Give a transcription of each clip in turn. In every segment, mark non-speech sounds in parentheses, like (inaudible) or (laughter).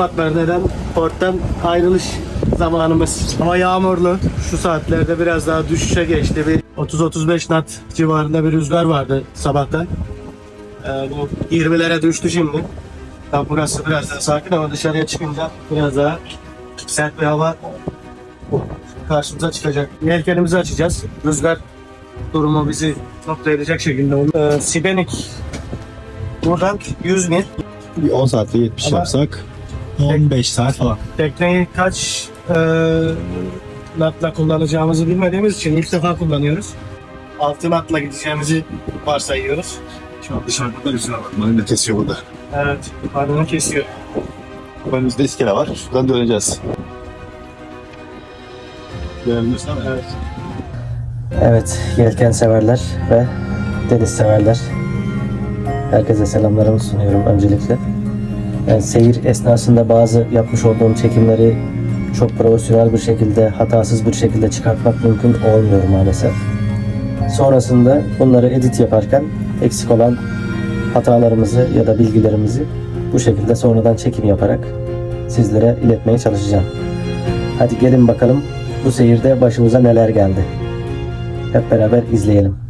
atlar neden? Porttan ayrılış zamanımız. Hava yağmurlu. Şu saatlerde biraz daha düşüşe geçti. Bir 30-35 knot civarında bir rüzgar vardı sabahtan. Ee, bu 20'lere düştü şimdi. Tam burası biraz daha sakin ama dışarıya çıkınca biraz daha sert bir hava karşımıza çıkacak. Yelkenimizi açacağız. Rüzgar durumu bizi nokta edecek şekilde olur. Ee, Sibenik buradan 100 mil. Bir 10 saatte 70 Ama- yapsak 15 saat falan. Tekneyi kaç e, natla kullanacağımızı bilmediğimiz için ilk defa kullanıyoruz. Altı natla gideceğimizi varsayıyoruz. Şu an dışarıda rüzgar var. Marina kesiyor burada. Evet, ardını kesiyor. Önümüzde iskele var. Şuradan döneceğiz. Ama Evet. Evet, yelken severler ve deniz severler. Herkese selamlarımı sunuyorum öncelikle. Yani seyir esnasında bazı yapmış olduğum çekimleri çok profesyonel bir şekilde, hatasız bir şekilde çıkartmak mümkün olmuyor maalesef. Sonrasında bunları edit yaparken eksik olan hatalarımızı ya da bilgilerimizi bu şekilde sonradan çekim yaparak sizlere iletmeye çalışacağım. Hadi gelin bakalım bu seyirde başımıza neler geldi. Hep beraber izleyelim.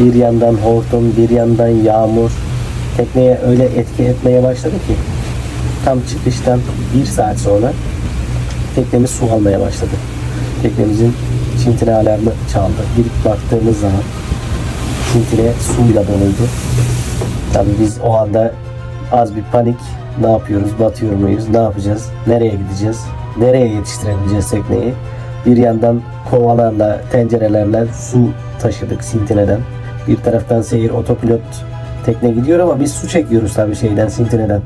Bir yandan hortum, bir yandan yağmur tekneye öyle etki etmeye başladı ki tam çıkıştan bir saat sonra teknemiz su almaya başladı. Teknemizin şintine alarmı çaldı. Girip baktığımız zaman şintine suyla doluydu. Tabii biz o anda az bir panik. Ne yapıyoruz? Batıyor muyuz? Ne yapacağız? Nereye gideceğiz? Nereye yetiştirebileceğiz tekneyi? Bir yandan kovalarla, tencerelerle su taşıdık sintineden. Bir taraftan seyir otopilot tekne gidiyor ama biz su çekiyoruz tabii şeyden sintineden.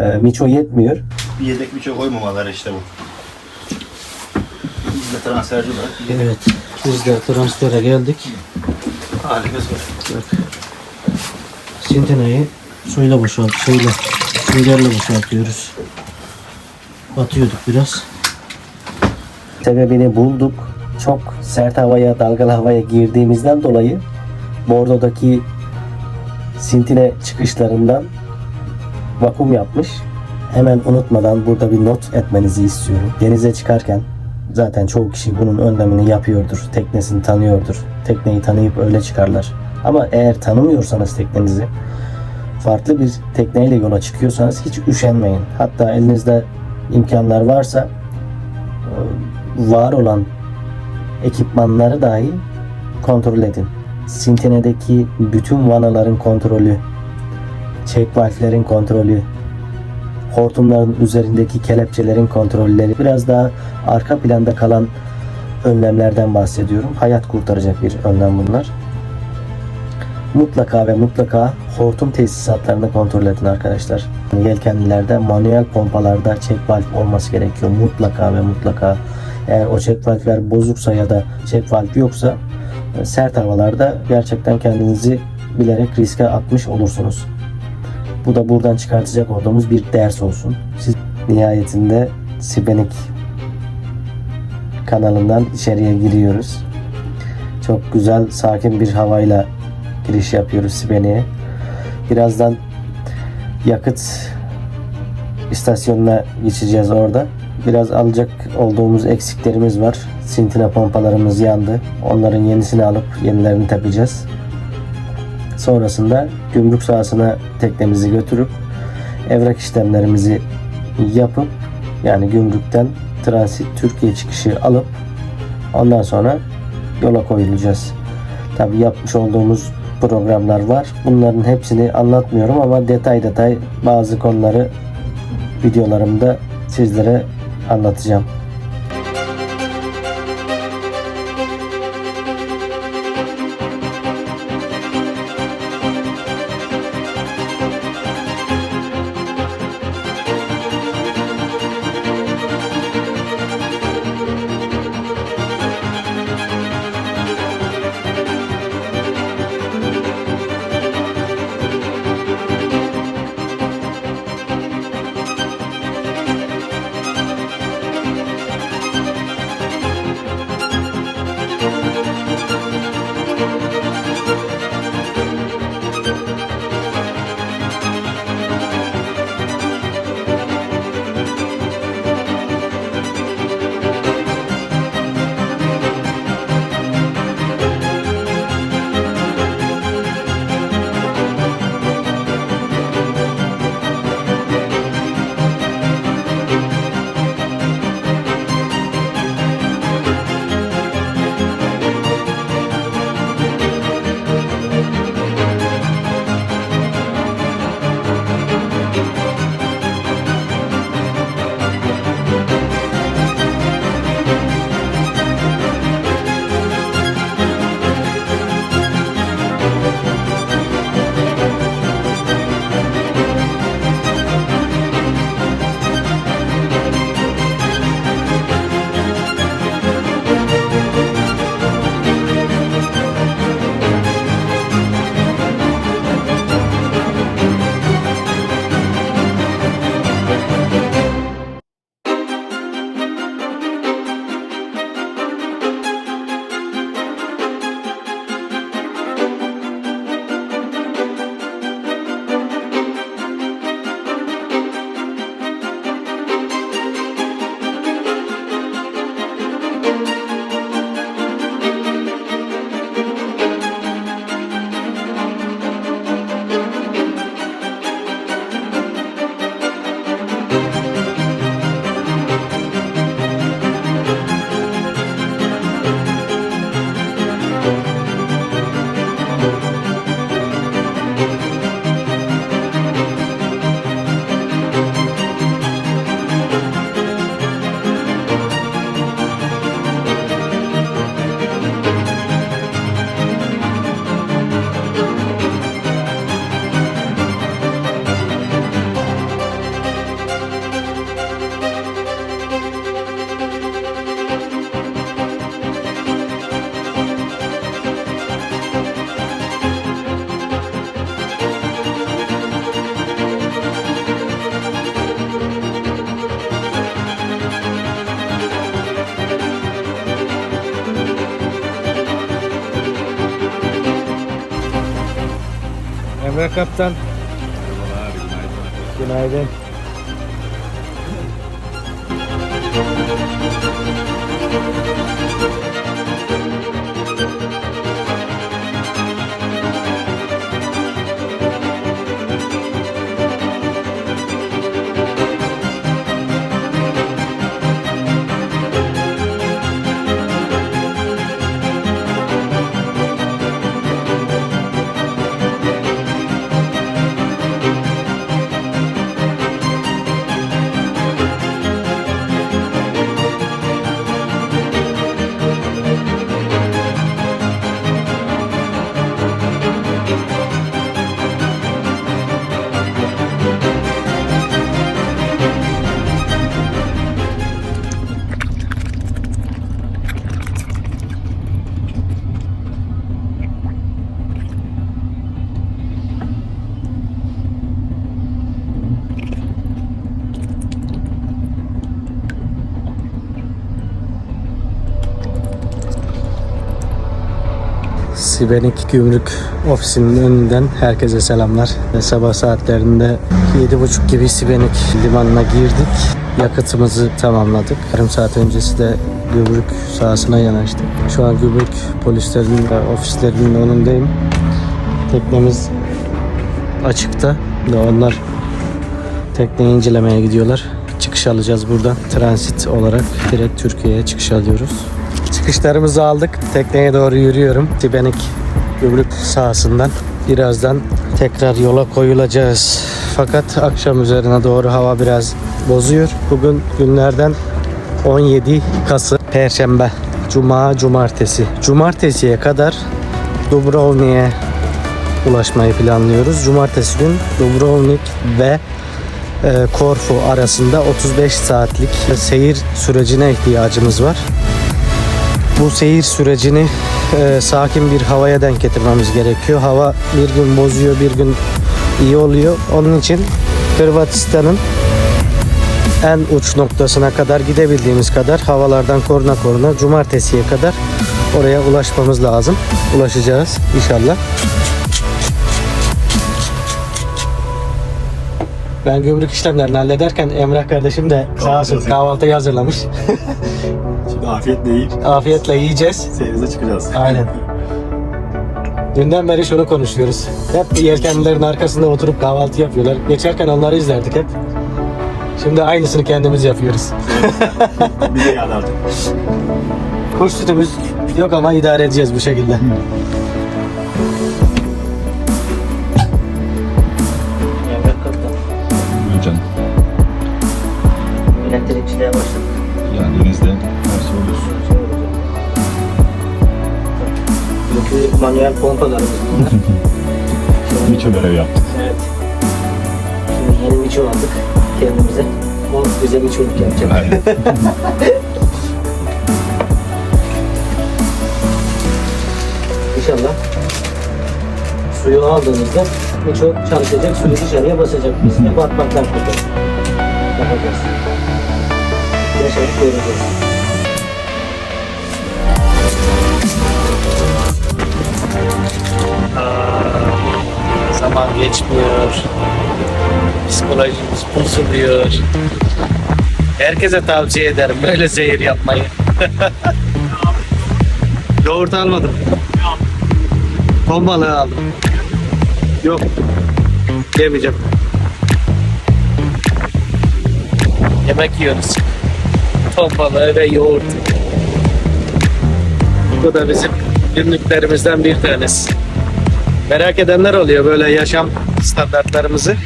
Ee, Miço yetmiyor. bir yedek bir çok koymamaları işte bu. Biz de transferci olarak Evet, biz de transfere geldik. halimiz var. Sinteneyi suyla boşalt, suyla, süngerle boşaltıyoruz. Batıyorduk biraz. Sebebini bulduk. Çok sert havaya, dalgalı havaya girdiğimizden dolayı Bordo'daki sintine çıkışlarından vakum yapmış. Hemen unutmadan burada bir not etmenizi istiyorum. Denize çıkarken zaten çoğu kişi bunun önlemini yapıyordur. Teknesini tanıyordur. Tekneyi tanıyıp öyle çıkarlar. Ama eğer tanımıyorsanız teknenizi farklı bir tekneyle yola çıkıyorsanız hiç üşenmeyin. Hatta elinizde imkanlar varsa var olan ekipmanları dahi kontrol edin. Sintine'deki bütün vanaların kontrolü, check valflerin kontrolü, hortumların üzerindeki kelepçelerin kontrolleri, biraz daha arka planda kalan önlemlerden bahsediyorum. Hayat kurtaracak bir önlem bunlar. Mutlaka ve mutlaka hortum tesisatlarını kontrol edin arkadaşlar. Yelkenlilerde manuel pompalarda check valve olması gerekiyor. Mutlaka ve mutlaka eğer o check valve'ler bozuksa ya da check valve yoksa sert havalarda gerçekten kendinizi bilerek riske atmış olursunuz. Bu da buradan çıkartacak olduğumuz bir ders olsun. Siz nihayetinde Sibenik kanalından içeriye giriyoruz. Çok güzel, sakin bir havayla giriş yapıyoruz Sibenik'e. Birazdan yakıt istasyonuna geçeceğiz orada. Biraz alacak olduğumuz eksiklerimiz var. Sintina pompalarımız yandı. Onların yenisini alıp yenilerini takacağız. Sonrasında gümrük sahasına teknemizi götürüp evrak işlemlerimizi yapıp yani gümrükten transit Türkiye çıkışı alıp ondan sonra yola koyulacağız. Tabi yapmış olduğumuz programlar var. Bunların hepsini anlatmıyorum ama detay detay bazı konuları videolarımda sizlere anlatacağım. Kaptan. Günaydın. Sibenik Gümrük Ofisi'nin önünden herkese selamlar. Sabah saatlerinde 7.30 gibi Sibenik limanına girdik. Yakıtımızı tamamladık. Yarım saat öncesi de gümrük sahasına yanaştık. Şu an gümrük polislerinin ve ofislerinin önündeyim. Teknemiz açıkta ve onlar tekneyi incelemeye gidiyorlar. Çıkış alacağız buradan. Transit olarak direkt Türkiye'ye çıkış alıyoruz. Çıkışlarımızı aldık. Tekneye doğru yürüyorum. Tibenik gümrük sahasından. Birazdan tekrar yola koyulacağız. Fakat akşam üzerine doğru hava biraz bozuyor. Bugün günlerden 17 Kasım Perşembe, Cuma, Cumartesi. Cumartesiye kadar Dubrovnik'e ulaşmayı planlıyoruz. Cumartesi gün Dubrovnik ve e, Korfu arasında 35 saatlik seyir sürecine ihtiyacımız var. Bu seyir sürecini e, sakin bir havaya denk getirmemiz gerekiyor. Hava bir gün bozuyor, bir gün iyi oluyor. Onun için Hırvatistan'ın en uç noktasına kadar gidebildiğimiz kadar havalardan koruna koruna cumartesiye kadar oraya ulaşmamız lazım. Ulaşacağız inşallah. Ben gümrük işlemlerini hallederken Emrah kardeşim de sağ olsun kahvaltıyı hazırlamış. (laughs) Afiyetle yiyip Afiyetle yiyeceğiz. serimize çıkacağız. Aynen. Dünden beri şunu konuşuyoruz. Hep yelkenlilerin arkasında oturup kahvaltı yapıyorlar. Geçerken onları izlerdik hep. Şimdi aynısını kendimiz yapıyoruz. Bir de yani artık. Kuş sütümüz yok ama idare edeceğiz bu şekilde. Manuel pompalarımız bunlar. Birçok görev yaptık. evet. Şimdi yeni miço aldık kendimize. O bize miçoluk yapacak. Aynen. (laughs) İnşallah suyu aldığımızda miço çalışacak, suyu dışarıya basacak. Biz de batmaktan kurtulacağız. Bakacağız. Yaşayıp göreceğiz. Zaman geçmiyor. Psikolojimiz bozuluyor. Herkese tavsiye ederim böyle zehir yapmayı. (laughs) Yoğurt almadım. Ton balığı aldım. Yok. Yemeyeceğim. Yemek yiyoruz. Ton balığı ve yoğurt. Bu da bizim günlüklerimizden bir tanesi. Merak edenler oluyor böyle yaşam standartlarımızı.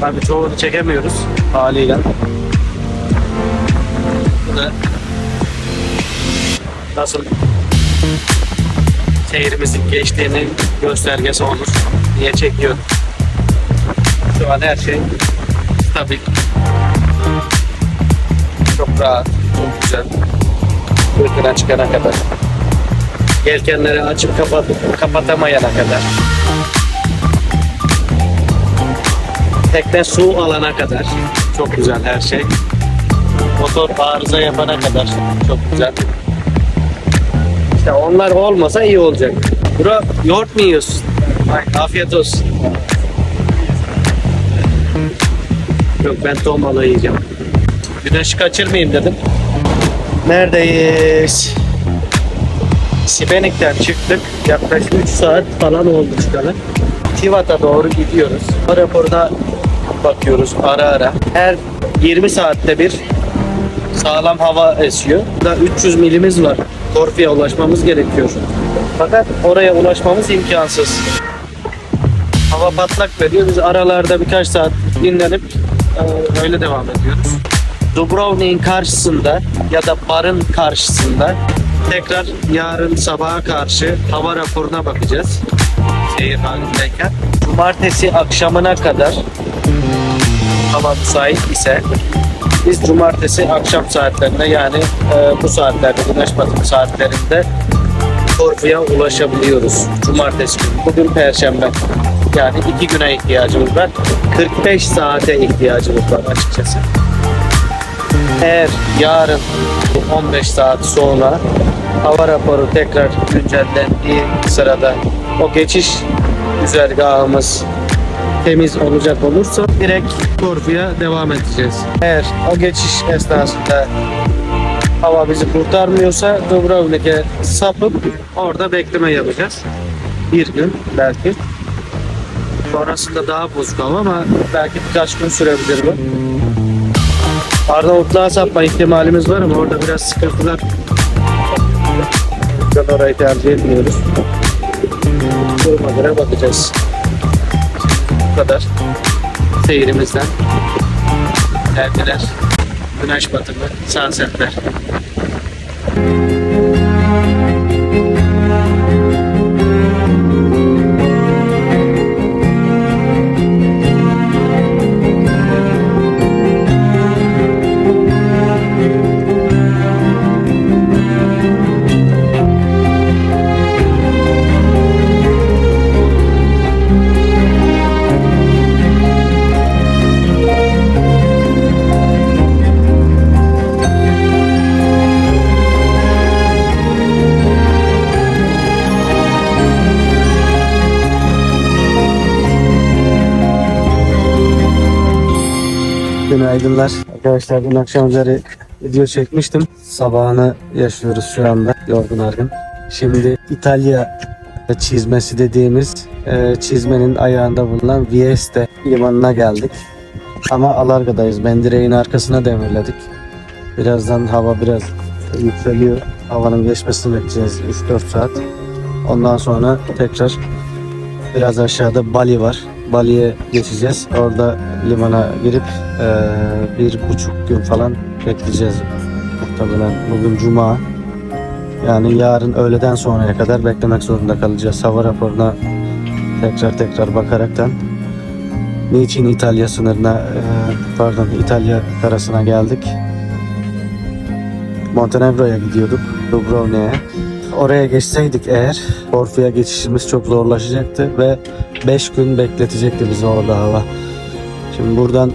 Tabii çoğunu çekemiyoruz haliyle. Bu da nasıl seyrimizin geçtiğini göstergesi olur diye çekiyorum. Şu an her şey stabil. Çok rahat, çok güzel. Fırtına çıkana kadar. Yelkenleri açıp kapat kapatamayana kadar. Tekne su alana kadar. Çok güzel her şey. Motor arıza yapana kadar çok güzel. İşte onlar olmasa iyi olacak. Bura yoğurt mu yiyorsun? Ay, afiyet olsun. Yok ben ton balığı yiyeceğim. Güneşi kaçırmayayım dedim. Neredeyiz? Sibenik'ten çıktık. Yaklaşık 3 saat falan oldu çıkalı. Tivat'a doğru gidiyoruz. Raporuna bakıyoruz ara ara. Her 20 saatte bir sağlam hava esiyor. Burada 300 milimiz var. Korfu'ya ulaşmamız gerekiyor. Fakat oraya ulaşmamız imkansız. Hava patlak veriyor. Biz aralarda birkaç saat dinlenip e, öyle devam ediyoruz. Dubrovnik'in karşısında ya da barın karşısında tekrar yarın sabaha karşı hava raporuna bakacağız. Seyir halindeyken. Cumartesi akşamına kadar hava müsait ise biz cumartesi akşam saatlerinde yani e, bu saatlerde güneş batımı saatlerinde Korfu'ya ulaşabiliyoruz. Cumartesi günü. Bugün Perşembe. Yani iki güne ihtiyacımız var. 45 saate ihtiyacımız var açıkçası. Eğer yarın 15 saat sonra hava raporu tekrar güncellendiği sırada o geçiş güzergahımız temiz olacak olursa direkt Korfu'ya devam edeceğiz. Eğer o geçiş esnasında hava bizi kurtarmıyorsa Dubrovnik'e sapıp orada bekleme yapacağız. Bir gün belki. Sonrasında daha bozuk ama belki birkaç gün sürebilir bu. Arnavutluğa sapma ihtimalimiz var ama orada biraz sıkıntılar. Ben orayı tercih etmiyoruz. Duruma göre bakacağız. Bu kadar. Seyrimizden. Derdiler. Güneş batımı, sunsetler. Günaydınlar. Arkadaşlar dün akşam üzeri video çekmiştim. Sabahını yaşıyoruz şu anda. Yorgun argın. Şimdi İtalya çizmesi dediğimiz e, çizmenin ayağında bulunan Vieste limanına geldik. Ama Alarga'dayız. Mendireğin arkasına demirledik. Birazdan hava biraz yükseliyor. Havanın geçmesini bekleyeceğiz 3-4 saat. Ondan sonra tekrar biraz aşağıda Bali var. Bali'ye geçeceğiz. Orada limana girip eee, bir buçuk gün falan bekleyeceğiz. Muhtemelen bugün Cuma. Yani yarın öğleden sonraya kadar beklemek zorunda kalacağız. Hava raporuna tekrar tekrar bakaraktan niçin İtalya sınırına eee, pardon İtalya karasına geldik. Montenegro'ya gidiyorduk. Dubrovnik'e. Oraya geçseydik eğer Korfu'ya geçişimiz çok zorlaşacaktı ve 5 gün bekletecekti bizi orada hava. Şimdi buradan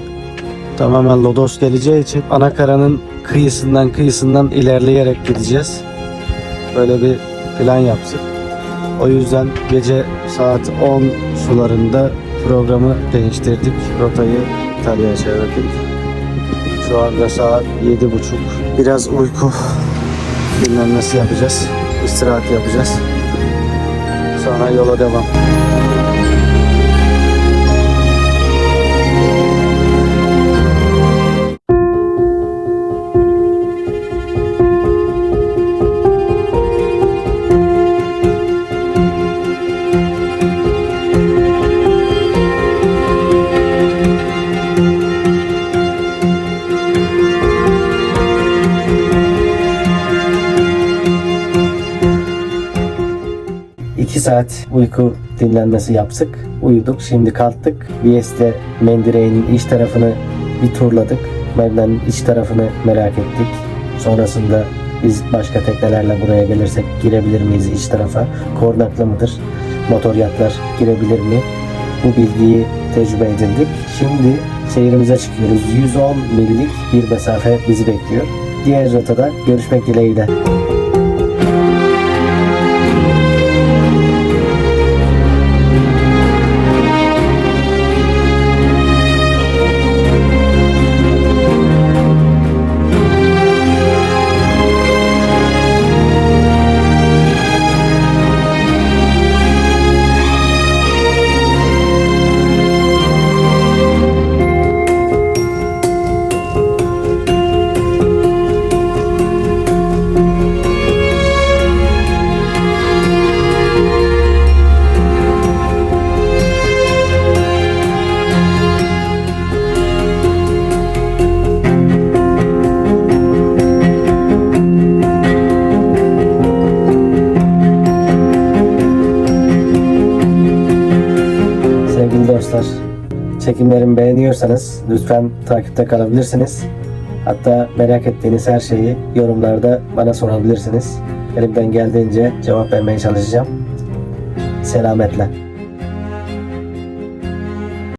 tamamen Lodos geleceği için Anakara'nın kıyısından kıyısından ilerleyerek gideceğiz. Böyle bir plan yaptık. O yüzden gece saat 10 sularında programı değiştirdik. Rotayı İtalya'ya çevirdik. Şu anda saat 7.30. Biraz uyku dinlenmesi yapacağız. İstirahat yapacağız. Sonra yola devam. Saat uyku dinlenmesi yaptık. Uyuduk. Şimdi kalktık. Vieste Mendireğinin iç tarafını bir turladık. Mevla'nın iç tarafını merak ettik. Sonrasında biz başka teknelerle buraya gelirsek girebilir miyiz iç tarafa? Kornaklı mıdır? Motor yatlar girebilir mi? Bu bilgiyi tecrübe edindik. Şimdi seyrimize çıkıyoruz. 110 millik bir mesafe bizi bekliyor. Diğer rotada görüşmek dileğiyle. Beğeniyorsanız lütfen takipte kalabilirsiniz. Hatta merak ettiğiniz her şeyi yorumlarda bana sorabilirsiniz. Elimden geldiğince cevap vermeye çalışacağım. Selametle.